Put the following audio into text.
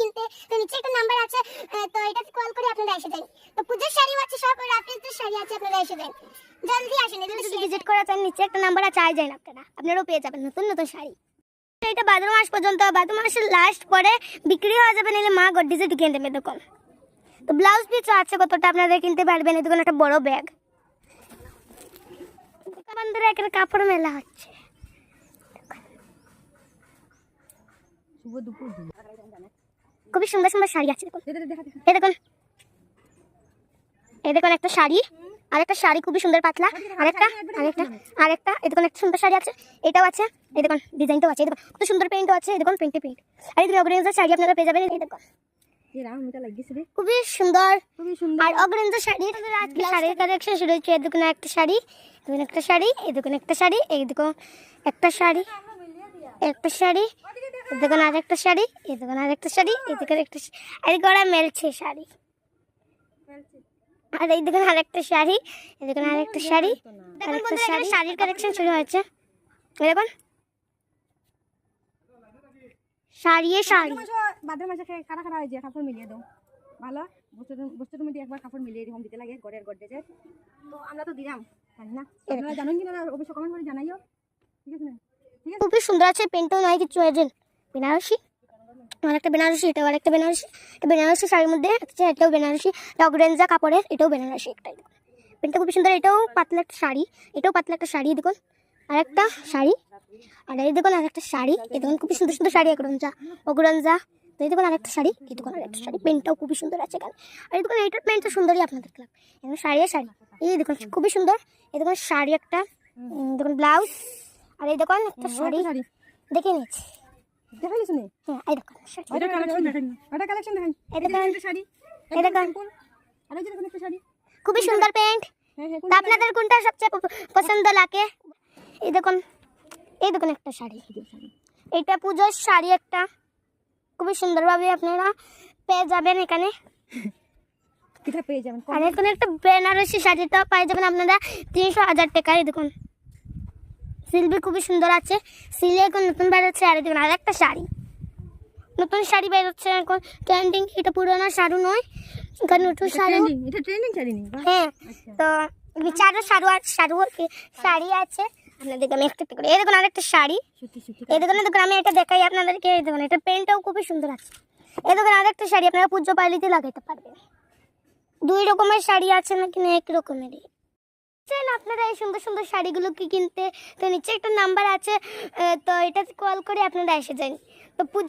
কিনতে, তো নিচে একটা নাম্বার আছে তো এটাতে কল করে আপনারা এসে যান। তো পুজোর শাড়িও আছে সব রাত্রিতে শাড়ি আছে, আপনারা এসে যান। জলদি আসেন, এগুলো যদি ভিজিট করা চান, নিচে একটা নাম্বার আছে আই যান আপনারা। আপনারাও পেয়ে যাবেন নতুন নতুন শাড়ি। এটা ভাদ্র মাস পর্যন্ত, ভাদ্র মাসের লাস্ট পরে বিক্রি হয়ে যাবে নিলে মা গড্ডিজে ঢুকিয়ে দেবে দোকান তো ব্লাউজ পিসও আছে, কতটা আপনারা কিনতে পারবেন, এই দোকানে একটা বড় ব্যাগ বন্ধুরা এখানে কাপড় মেলা হচ্ছে। শুভ দুপুর খুবই সুন্দর সুন্দর শাড়ি আছে দেখুন। দেখা দেখা। এই দেখুন। এই দেখুন একটা শাড়ি আর একটা শাড়ি খুবই সুন্দর পাতলা আরেকটা আরেকটা আরেকটা এই দেখুন একটা সুন্দর শাড়ি আছে এটাও আছে এই দেখুন ডিজাইনটাও আছে এই দেখুন কত সুন্দর প্রিন্টও আছে এই দেখুন প্রিন্টে প্রিন্ট আর এই দেখুন অগ্রেঞ্জের শাড়ি আপনারা পেয়ে যাবেন এই দেখুন। খুবই সুন্দর। খুবই সুন্দর। আর অগ্রেঞ্জের শাড়ি আজকে শাড়ির কালেকশন শুরু হচ্ছে এই দেখুন একটা শাড়ি দেখুন একটা শাড়ি এই দেখুন একটা শাড়ি এই দেখুন একটা শাড়ি একটা শাড়ি। এই দেখুন আর একটা শাড়ি এই দেখুন আর একটা শাড়ি দেখুন একটা আর গড়া মেলছে শাড়ি। আর এই দেখুন আরেকটা শাড়ি এই আরেকটা শাড়ি। আরেকটা শাড়ি শাড়ির কালেকশন শুরু হয়েছে। দেখুন। শাড়ি শাড়ি। বাদের মাসে খারা হয়ে যায় কাপড় মিলিয়ে দাও। ভালো? বস্তুর মধ্যে একবার কাপড় মিলিয়ে এরকম দিতে লাগে গড়ের গড় তো আমরা তো দিলাম জানি না? আপনারা জানেন কিনা অবশ্যই কমেন্ট করে জানাইও। ঠিক আছে না? ঠিক আছে? খুবই সুন্দর আছে পেন্টও নয় কিছু এজেন বেনারসি আর একটা বেনারসি এটাও আর একটা বেনারসি। এটা বেনারসি শাড়ির মধ্যে আছে এটাও বেনারসি। অগ্রেঞ্জা কাপড়ের এটাও বেনারসি একটাই পেন্টটা খুবই সুন্দর এটাও পাতলা একটা শাড়ি এটাও পাতলা একটা শাড়ি দেখুন। আর একটা শাড়ি আর এই দেখুন আর একটা শাড়ি এই দেখুন খুবই সুন্দর সুন্দর শাড়ি অগ্রঞ্জা অগ্রঞ্জা তো এই দেখুন আর একটা শাড়ি এই দেখুন আর একটা শাড়ি পেন্টটাও খুবই সুন্দর আছে এখানে। আর এই দেখুন এইটার পেন্টটা সুন্দরই আপনাদের দেখলাম এখানে শাড়ি আর শাড়ি এই দেখুন খুবই সুন্দর। এই দেখুন শাড়ি একটা দেখুন ব্লাউজ আর এই দেখুন একটা শাড়ি শাড়ি। দেখে নিচ্ছি। দেখা গেছে নি। হ্যাঁ এই দেখুন শাড়ি। কালেকশন দেখাই ওটা কালেকশন দেখাই এই একটা শাড়ি এই দেখুন আর এই যে দেখুন একটা শাড়ি। খুবই সুন্দর প্যান্ট। হ্যাঁ হ্যাঁ আপনাদের কোনটা সবচেয়ে পছন্দ লাগে? এই দেখুন এই দেখুন একটা শাড়ি। এটা পুজোর শাড়ি একটা। খুবই সুন্দরভাবে আপনারা পেয়ে যাবেন এখানে। কিটা পেয়ে যাবেন? আর এখানে একটা বেনারসি শাড়িটাও পেয়ে যাবেন আপনারা। তিনশো হাজার টাকায় দেখুন। সিলভি খুবই সুন্দর আছে। সিলে এখন নতুন বেরোচ্ছে আর দেখুন আর একটা শাড়ি। নতুন শাড়ি বেরোচ্ছে এখন ট্রেন্ডিং এটা পুরোনো শাড়ি নয় এখানে নতুন শাড়ি। এটা ট্রেন্ডিং শাড়ি নি বাহ। হ্যাঁ আচ্ছা। তো বিচারও শাড়ু আছে শাড়ু শাড়ি আছে। আপনাদেরকে আমি একটা করে এই দেখুন আরেকটা শাড়ি। এই দেখুন দেখুন আমি এটা দেখাই আপনাদেরকে এই দেখুন এটা পেনটাও খুবই সুন্দর আছে। এই দেখুন আরেকটা শাড়ি আপনারা পুজো পালিতে লাগাইতে পারবেন। দুই রকমের শাড়ি আছে নাকি না এক রকমেরই? চান আপনারা এই সুন্দর সুন্দর শাড়িগুলোকে কিনতে তো নিচে একটা নাম্বার আছে তো এটাতে কল করে আপনারা এসে যান। তো